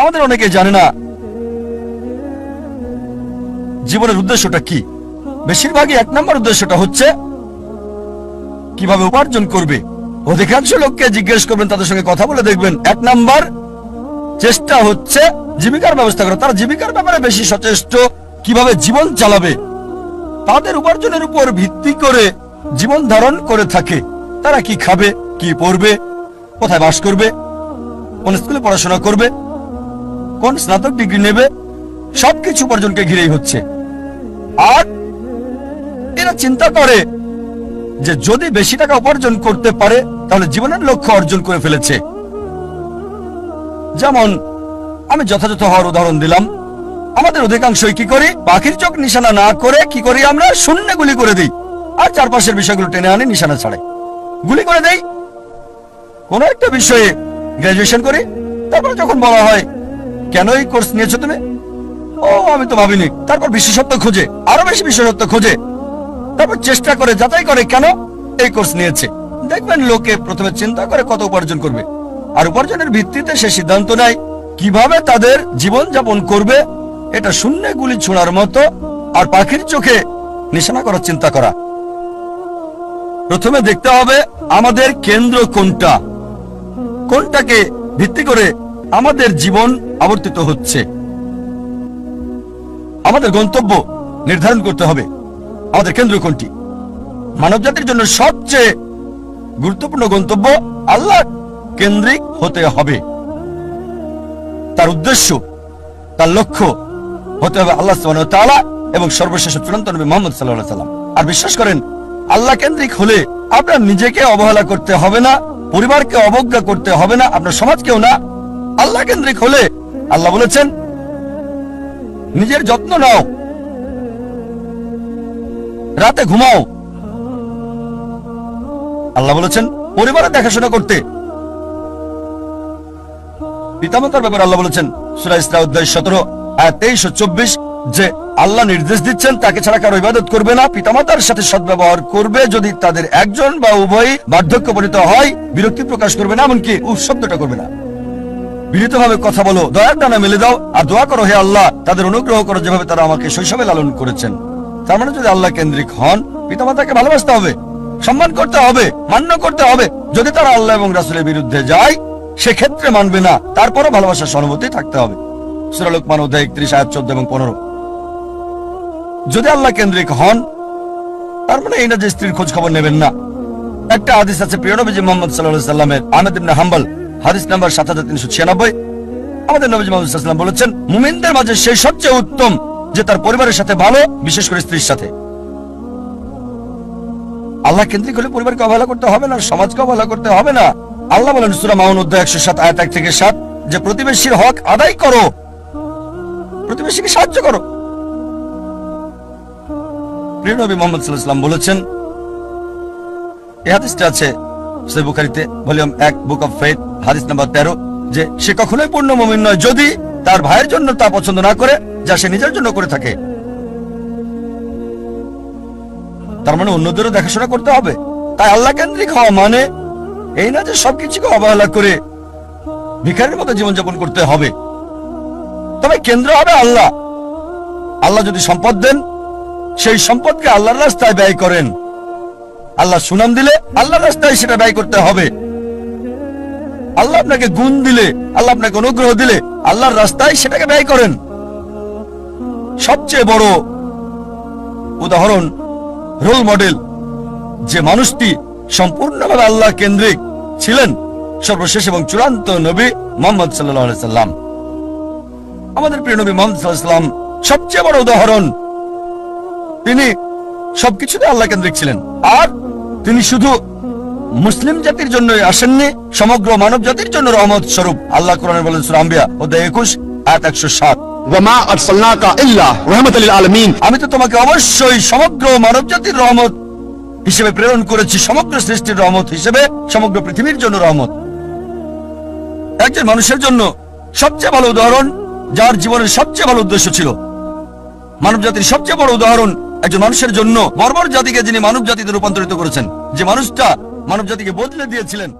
আমাদের অনেকে জানে না জীবনের উদ্দেশ্যটা কি। বেশিরভাগই এক নম্বর উদ্দেশ্যটা হচ্ছে কীভাবে উপার্জন করবে। অধিকাংশ লোককে জিজ্ঞেস করবেন, তাদের সঙ্গে কথা বলে দেখবেন। এক নাম্বার চেষ্টা হচ্ছে জীবিকার ব্যবস্থা করা। তারা জীবিকার ব্যাপারে বেশি সচেষ্ট, কীভাবে জীবন চালাবে। তাদের উপার্জনের উপর ভিত্তি করে জীবন ধারণ করে থাকে। তারা কি খাবে, কি পড়বে কোথায় বাস করবে, কোন স্কুলে পড়াশোনা করবে কোন স্নাতক ডিগ্রি নেবে, সবকিছু উপার্জনকে ঘিরেই হচ্ছে। আর এরা চিন্তা করে যে যদি বেশি টাকা উপার্জন করতে পারে, তাহলে জীবনের লক্ষ্য অর্জন করে ফেলেছে। যেমন, আমি যথাযথ হওয়ার উদাহরণ দিলাম। আমাদের অধিকাংশই কি করি? পাখির চোখ নিশানা না করে কি করি আমরা? শূন্য গুলি করে দিই। আর চারপাশের বিষয়গুলো টেনে আনি, নিশানা ছাড়ে। গুলি করে দেই। কোন একটা বিষয়ে গ্রাজুয়েশন করি। তারপরে যখন বলা হয় কেন এই কোর্স নিয়েছো তুমি? ও, আমি তো ভাবিনি। তারপর বিশেষত্ব খোঁজে, আরও বেশি বিশেষত্ব খোঁজে। তারপর চেষ্টা করে, যাচাই করে কেন এই কোর্স নিয়েছে। দেখবেন লোকে প্রথমে চিন্তা করে কত উপার্জন করবে। আর উপার্জনের ভিত্তিতে সে সিদ্ধান্ত নেয় কীভাবে তাদের জীবন যাপন করবে। এটা শূন্য গুলি ছোড়ার মতো আর পাখির চোখে নিশানা করার চিন্তা করা। প্রথমে দেখতে হবে আমাদের কেন্দ্র কোনটা। কোনটাকে ভিত্তি করে আমাদের জীবন আবর্তিত হচ্ছে। আমাদের গন্তব্য নির্ধারণ করতে হবে। আমাদের কেন্দ্র কোনটি? মানব জাতির জন্য সবচেয়ে গুরুত্বপূর্ণ গন্তব্য আল্লাহ কেন্দ্রিক হতে হবে। তার উদ্দেশ্য, তার লক্ষ্য হতে হবে আল্লাহ তাআলা এবং সর্বশেষ চূড়ান্ত নবী মোহাম্মদ আলাইহি সাল্লাম আর বিশ্বাস করেন, আল্লাহ কেন্দ্রিক হলে আপনার নিজেকে অবহেলা করতে হবে না, পরিবারকে অবজ্ঞা করতে হবে না, আপনার সমাজকেও না। আল্লাহ কেন্দ্রিক হলে আল্লাহ বলেছেন, নিজের যত্ন নাও। রাতে ঘুমাও। আল্লাহ বলেছেন পরিবারের দেখাশোনা করতে। পিতামাতার ব্যাপারে আল্লাহ বলেছেন, সুরা ইসরা অধ্যায় সতেরো তেইশ চব্বিশ, যে আল্লাহ নির্দেশ দিচ্ছেন, তাকে ছাড়া কারও ইবাদত করবে না, পিতামাতার সাথে সদ্ব্যবহার করবে, যদি তাদের একজন বা উভয় বার্ধক্য পরিণত হয়, বিরক্তি প্রকাশ করবে না, এমনকি উৎসব্দটা করবে না। বিনীতভাবে কথা বলো, দয়ার ডানা মেলে দাও, আর দোয়া করো হে আল্লাহ, তাদের অনুগ্রহ করো যেভাবে তারা আমাকে শৈশবে লালন করেছেন। তার মানে যদি আল্লাহ কেন্দ্রিক হন, পিতামাতাকে ভালোবাসতে হবে, সম্মান করতে হবে, মান্য করতে হবে। যদি তারা আল্লাহ এবং রাসুলের বিরুদ্ধে যায়, সেক্ষেত্রে মানবে না, তারপরও ভালোবাসার সহানুভূতি থাকতে হবে। সুরা লোকমান অধ্যায় একত্রিশ, আয়াত চোদ্দ এবং পনেরো। যদি আল্লাহ কেন্দ্রিক হন, তার মানে এই না যে স্ত্রীর খোঁজ খবর নেবেন না। একটা হাদিস আছে, প্রিয় নবীজি মোহাম্মদ সাল্লাহ সাল্লামের, আহমেদ ইবনে হাম্বল হাদিস নাম্বার সাত হাজার তিনশো ছিয়ানব্বই। আমাদের নবীজি মোহাম্মদ সাল্লাম বলেছেন, মুমিনদের মাঝে সেই সবচেয়ে উত্তম যে তার পরিবারের সাথে ভালো, বিশেষ করে স্ত্রীর সাথে। আল্লাহ কেন্দ্রিক হলে পরিবারকে অবহেলা করতে হবে না, সমাজকে অবহেলা করতে হবে না। আল্লাহ বলেন সুরা মাউন অধ্যায় একশো সাত, আয়াত এক থেকে সাত, যে প্রতিবেশীর হক আদায় করো। প্রতিবেশীকে সাহায্য করো। প্রিয় নবী মোহাম্মদ সাল্লাম বলেছেন, এই হাদিসটা আছে সে ভলিউম এক, বুক অফ ফেথ হাদিস নাম্বার তেরো, যে সে কখনোই পূর্ণ মমিন নয়, যদি তার ভাইয়ের জন্য তা পছন্দ না করে, যা সে নিজের জন্য করে থাকে। তার মানে অন্যদেরও দেখাশোনা করতে হবে। তাই আল্লাহ কেন্দ্রিক হওয়া মানে এই না যে সবকিছুকে অবহেলা করে ভিখারির মতো জীবনযাপন করতে হবে। তবে কেন্দ্র হবে আল্লাহ। আল্লাহ যদি সম্পদ দেন, সেই সম্পদকে আল্লাহর রাস্তায় ব্যয় করেন। আল্লাহ সুনাম দিলে আল্লাহ রাস্তায় সেটা ব্যয় করতে হবে। আল্লাহ আপনাকে গুণ দিলে, আল্লাহ আপনাকে অনুগ্রহ দিলে আল্লাহর রাস্তায় সেটাকে ব্যয় করেন। সবচেয়ে বড় উদাহরণ রোল মডেল যে মানুষটি সম্পূর্ণভাবে আল্লাহ কেন্দ্রিক ছিলেন, সর্বশেষ এবং চূড়ান্ত নবী মোহাম্মদ সাল্লাম। আমাদের প্রিয় নবী মোহাম্মদ সবচেয়ে বড় উদাহরণ, তিনি সবকিছুতে আল্লাহ কেন্দ্রিক ছিলেন। আর তিনি শুধু মুসলিম জাতির জন্য আসেননি সমগ্র মানব জাতির জন্য রহমত স্বরূপ। আল্লাহ কোরআনে বলেন সুরাম্বিয়া অধ্যায় একুশ আয়াত একশো সাত। আমি তো তোমাকে অবশ্যই সমগ্র মানব জাতির রহমত হিসেবে প্রেরণ করেছি সমগ্র সৃষ্টির রহমত হিসেবে সমগ্র পৃথিবীর জন্য রহমত। একজন মানুষের জন্য সবচেয়ে ভালো উদাহরণ যার জীবনের সবচেয়ে ভালো উদ্দেশ্য ছিল মানব জাতির সবচেয়ে বড় উদাহরণ একজন মানুষের জন্য বর্বর জাতিকে যিনি মানব জাতিতে রূপান্তরিত করেছেন, যে মানুষটা মানব জাতিকে বদলে দিয়েছিলেন